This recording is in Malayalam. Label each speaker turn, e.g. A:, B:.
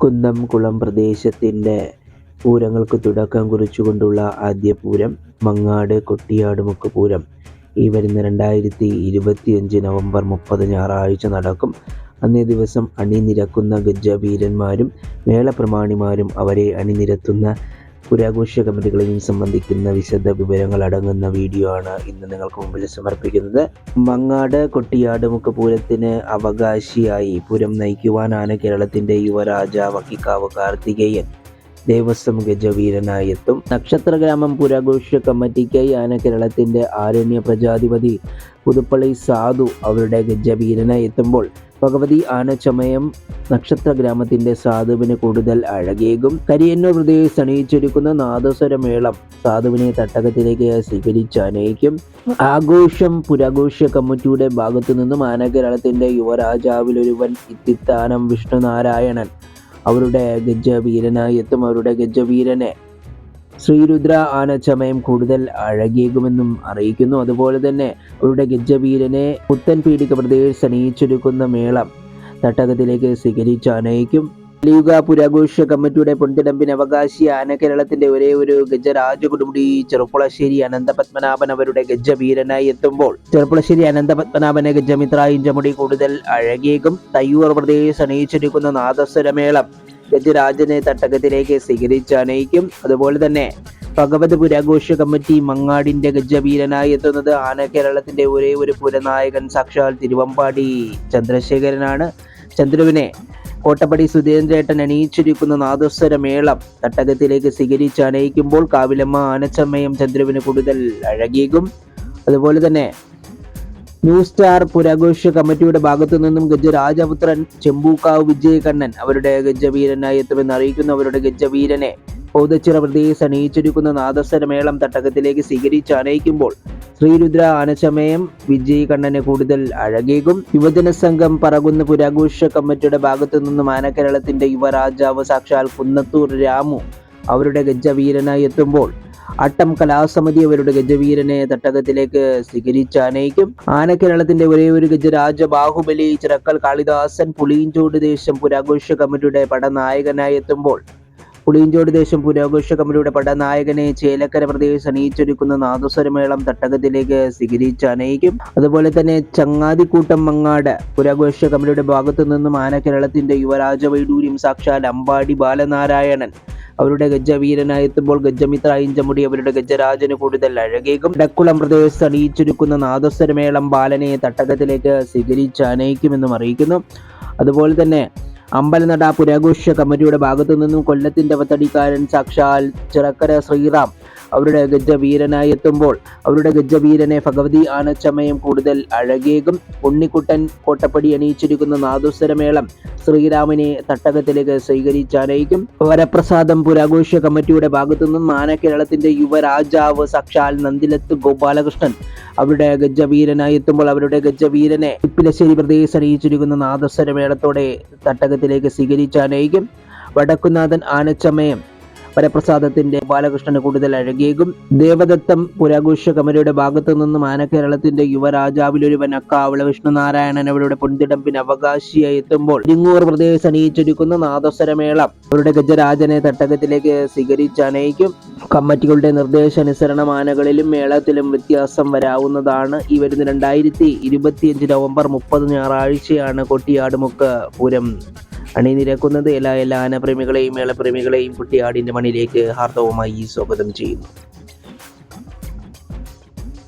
A: കുന്നംകുളം പ്രദേശത്തിന്റെ പൂരങ്ങൾക്ക് തുടക്കം കുറിച്ചുകൊണ്ടുള്ള ആദ്യ പൂരം മങ്ങാട് കൊട്ടിയാട് പൂരം ഈ വരുന്ന രണ്ടായിരത്തി ഇരുപത്തിയഞ്ച് നവംബർ മുപ്പത് ഞായറാഴ്ച നടക്കും. അന്നേ ദിവസം അണിനിരക്കുന്ന ഗജവീരന്മാരും മേളപ്രമാണിമാരും അവരെ അണിനിരത്തുന്ന പുരാഘോഷ കമ്മിറ്റികളെയും സംബന്ധിക്കുന്ന വിശദ വിവരങ്ങൾ അടങ്ങുന്ന വീഡിയോ ആണ് ഇന്ന് നിങ്ങൾക്ക് മുമ്പിൽ സമർപ്പിക്കുന്നത്. മങ്ങാട് കൊട്ടിയാട് മുക്കപൂരത്തിന് അവകാശിയായി പുരം നയിക്കുവാനാണ് കേരളത്തിന്റെ യുവരാജ വക്കിക്കാവ് കാർത്തികേയൻ. ദേവസ്വം ഗജവീരനായി എത്തും നക്ഷത്രഗ്രാമം പുരാഘോഷ കമ്മിറ്റിക്കായി ആന കേരളത്തിന്റെ ആരണ്യ പ്രജാധിപതി പുതുപ്പള്ളി സാധു അവരുടെ ഗജവീരനായി എത്തുമ്പോൾ ഭഗവതി ആനച്ചമയം നക്ഷത്ര ഗ്രാമത്തിന്റെ സാധുവിന് കൂടുതൽ അഴകേകും. കരിയന്നൂർ പ്രദേശ് സണിയിച്ചൊരുക്കുന്ന നാദസ്വരമേളം സാധുവിനെ തട്ടകത്തിലേക്ക് സ്വീകരിച്ചനയിക്കും. ആഘോഷം പുരാഘോഷ കമ്മിറ്റിയുടെ ഭാഗത്തു നിന്നും ആനകേരളത്തിന്റെ യുവരാജാവിലൊരുവൻ ഇത്തിത്താനം വിഷ്ണുനാരായണൻ അവരുടെ ഗജവീരനായി എത്തും അവരുടെ ഗജവീരനെ. ശ്രീരുദ്ര ആനച്ചമയം കൂടുതൽ അഴകിയേകുമെന്നും അറിയിക്കുന്നു. അതുപോലെ തന്നെ അവരുടെ ഗജവീരനെ പുത്തൻ പീഡിക പ്രദേശ് അണിയിച്ചൊരുക്കുന്ന മേളം തട്ടകത്തിലേക്ക് സ്വീകരിച്ച് അനയിക്കും കലിയുഗ പുരാഘോഷ കമ്മിറ്റിയുടെ പൊൻതിടമ്പിന് അവകാശി ആന കേരളത്തിന്റെ ഒരേ ഒരു ഗജരാജകുടുംബി ചെറുപ്പുളശ്ശേരി അനന്തപത്മനാഭൻ അവരുടെ ഗജവീരനായി എത്തുമ്പോൾ ചെറുപ്പുളശ്ശേരി അനന്തപത്മനാഭനെ ഗജമിത്ര ഇഞ്ചമുടി കൂടുതൽ അഴകിയേക്കും തയ്യൂർ പ്രദേശ് അണിയിച്ചിരിക്കുന്ന നാദസ്വരമേളം ഗജരാജനെ തട്ടകത്തിലേക്ക് സ്വീകരിച്ച് അനയിക്കും അതുപോലെ തന്നെ ഭഗവത് പുരാഘോഷ കമ്മിറ്റി മങ്ങാടിന്റെ ഗജവീരനായി എത്തുന്നത് ആന കേരളത്തിന്റെ ഒരേ ഒരു പുരനായകൻ സാക്ഷാൽ തിരുവമ്പാടി ചന്ദ്രശേഖരനാണ്. ചന്ദ്രുവിനെ കോട്ടപ്പടി സുധീന്ദ്രേട്ടൻ അണിയിച്ചിരിക്കുന്ന നാദസ്വര മേളം തട്ടകത്തിലേക്ക് സ്വീകരിച്ച് അനയിക്കുമ്പോൾ കാവിലമ്മ ആനച്ചമ്മയും ചന്ദ്രുവിന് കൂടുതൽ അഴകീകും അതുപോലെ തന്നെ ന്യൂ സ്റ്റാർ പുരാഘോഷ കമ്മിറ്റിയുടെ ഭാഗത്തു നിന്നും ഗജരാജപുത്രൻ ചെമ്പൂക്കാവ് വിജയകണ്ണൻ അവരുടെ ഗജവീരനായി എത്തുമെന്ന് അറിയിക്കുന്ന. അവരുടെ ഗജവീരനെ പൗതച്ചിറ പ്രദേശ് അണിയിച്ചിരിക്കുന്ന നാദസ്വര മേളം തട്ടകത്തിലേക്ക് സ്വീകരിച്ച് അനയിക്കുമ്പോൾ ശ്രീരുദ്ര ആനച്ചമയം വിജയ് കണ്ണന് കൂടുതൽ അഴകേകും. യുവജന സംഘം പറകുന്ന പുരാഘോഷ കമ്മിറ്റിയുടെ ഭാഗത്തു നിന്നും ആനക്കേരളത്തിന്റെ യുവരാജാവ് സാക്ഷാൽ കുന്നത്തൂർ രാമു അവരുടെ ഗജവീരനായി എത്തുമ്പോൾ അട്ടം കലാസമിതി അവരുടെ ഗജവീരനെ തട്ടകത്തിലേക്ക് സ്വീകരിച്ച് അനയിക്കും ആനക്കേരളത്തിന്റെ ഒരേ ഒരു ഗജരാജ ബാഹുബലി ചിറക്കൽ കാളിദാസൻ പുളിയഞ്ചോട് ദേശം പുരാഘോഷ കമ്മിറ്റിയുടെ പടനായകനായി എത്തുമ്പോൾ പുളിയിഞ്ചോട് ദേശം പുരാഘോഷ കമ്മിറ്റിയുടെ പടനായകനെ ചേലക്കര പ്രദേശ് അണിയിച്ചൊരുക്കുന്ന നാദസ്വരമേളം തട്ടകത്തിലേക്ക് സ്വീകരിച്ച് അനയിക്കും അതുപോലെ തന്നെ ചങ്ങാതിക്കൂട്ടം മങ്ങാട് പുരാഘോഷ കമ്മിറ്റിയുടെ ഭാഗത്തു നിന്നും ആന കേരളത്തിന്റെ യുവരാജ വൈഡൂര്യം സാക്ഷാൽ അമ്പാടി ബാലനാരായണൻ അവരുടെ ഗജവീരനായി എത്തുമ്പോൾ ഗജമിത്ര ഇഞ്ചമുടി അവരുടെ ഗജരാജന് കൂടുതൽ അഴകേകും. ഇടക്കുളം പ്രദേശത്ത് അണിയിച്ചൊരുക്കുന്ന നാദസ്വരമേളം ബാലനെ തട്ടകത്തിലേക്ക് സ്വീകരിച്ച് അനയിക്കുമെന്നും അറിയിക്കുന്നു. അതുപോലെ തന്നെ അമ്പലനട പുരാഘോഷ കമ്മിറ്റിയുടെ ഭാഗത്തു നിന്നും കൊല്ലത്തിന്റെ അവതടിക്കാരൻ സാക്ഷാൽ ചിറക്കര ശ്രീറാം. അവരുടെ ഗജവീരനായി എത്തുമ്പോൾ അവരുടെ ഗജവീരനെ ഭഗവതി ആനച്ചമയം കൂടുതൽ അഴകേകും. ഉണ്ണിക്കുട്ടൻ കോട്ടപ്പടി അണിയിച്ചിരിക്കുന്ന നാദുസ്വരമേളം ശ്രീരാമിനെ തട്ടകത്തിലേക്ക് സ്വീകരിച്ചാനയിക്കും. വരപ്രസാദം പുരാഘോഷ കമ്മിറ്റിയുടെ ഭാഗത്തുനിന്നും ആന യുവരാജാവ് സാക്ഷാൽ നന്ദിലത്ത് ഗോപാലകൃഷ്ണൻ അവരുടെ ഗജവീരനായി എത്തുമ്പോൾ അവരുടെ ഗജവീരനെ ഇപ്പിലശ്ശേരി പ്രദേശ് അണിയിച്ചിരിക്കുന്ന നാദസ്വരമേളത്തോടെ തട്ടകത്തിലേക്ക് സ്വീകരിച്ചാനയിക്കും വടക്കുനാഥൻ ആനച്ചമയം. വരപ്രസാദത്തിന്റെ ബാലകൃഷ്ണന് കൂടുതൽ അഴകിയേകും. ദേവദത്തം പുരാഘോഷ കമരയുടെ ഭാഗത്തു നിന്നും ആനക്കേരളത്തിന്റെ യുവരാജാവിലൊരുവൻ അക്കാവള വിഷ്ണുനാരായണൻ അവരുടെ പൊൻതിടമ്പിന് അവകാശിയായി എത്തുമ്പോൾ ഇരിങ്ങൂർ പ്രദേശം അണിയിച്ചൊരുക്കുന്ന നാദസ്വരമേളം അവരുടെ ഗജരാജനെ തട്ടകത്തിലേക്ക് സ്വീകരിച്ച് അനയിക്കും കമ്മിറ്റികളുടെ നിർദ്ദേശാനുസരണം ആനകളിലും മേളത്തിലും വ്യത്യാസം വരാവുന്നതാണ്. ഈ വരുന്ന രണ്ടായിരത്തി ഇരുപത്തിയഞ്ച് നവംബർ മുപ്പത് ഞായറാഴ്ചയാണ് കൊട്ടിയാടുമുക്ക് പൂരം. അണിനിരക്കുന്നത് എല്ലാ എല്ലാ ആനപ്രേമികളെയും മേളപ്രേമികളെയും കുട്ടിയാടിന്റെ മണിലേക്ക് ഹാർദവുമായി സ്വാഗതം ചെയ്യുന്നു.